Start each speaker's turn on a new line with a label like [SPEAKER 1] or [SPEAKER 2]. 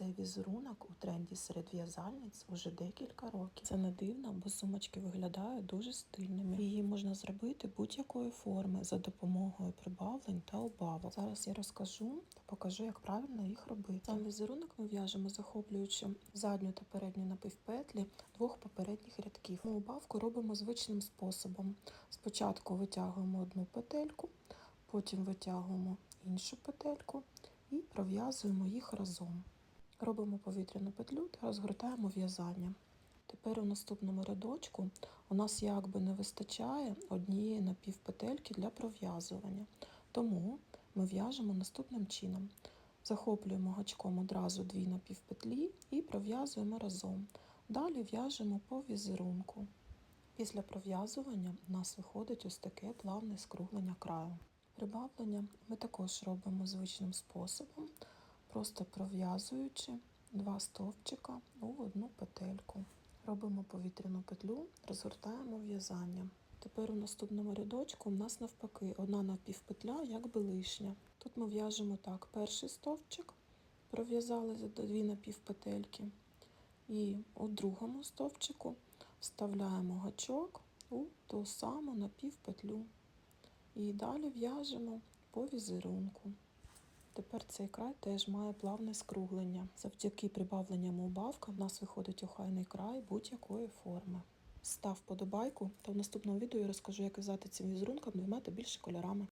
[SPEAKER 1] цей візерунок у тренді серед в'язальниць уже декілька років. Це не дивно, бо сумочки виглядають дуже стильними. Її можна зробити будь-якої форми за допомогою прибавлень та убавок. Зараз я розкажу та покажу, як правильно їх робити. Сам візерунок ми в'яжемо, захоплюючи задню та передню напівпетлі двох попередніх рядків. Ми убавку робимо звичним способом. Спочатку витягуємо одну петельку, потім витягуємо іншу петельку і пров'язуємо їх разом. Робимо повітряну петлю та розгортаємо в'язання. Тепер у наступному рядочку у нас якби не вистачає однієї напівпетельки для пров'язування. Тому ми в'яжемо наступним чином. Захоплюємо гачком одразу дві напівпетлі і пров'язуємо разом. Далі в'яжемо по візерунку. Після пров'язування у нас виходить ось таке плавне скруглення краю. Прибавлення ми також робимо звичним способом, просто пров'язуючи два стовпчика у одну петельку. Робимо повітряну петлю, розгортаємо в'язання. Тепер у наступному рядочку у нас навпаки одна напівпетля якби лишня. Тут ми в'яжемо так: перший стовпчик, пров'язали за дві напівпетельки, і у другому стовпчику вставляємо гачок у ту саму напівпетлю. І далі в'яжемо по візерунку. Тепер цей край теж має плавне скруглення. Завдяки прибавленням убавка в нас виходить охайний край будь-якої форми. Став подобайку, та в наступному відео я розкажу, як в'язати цим візерунком двома та більше кольорами.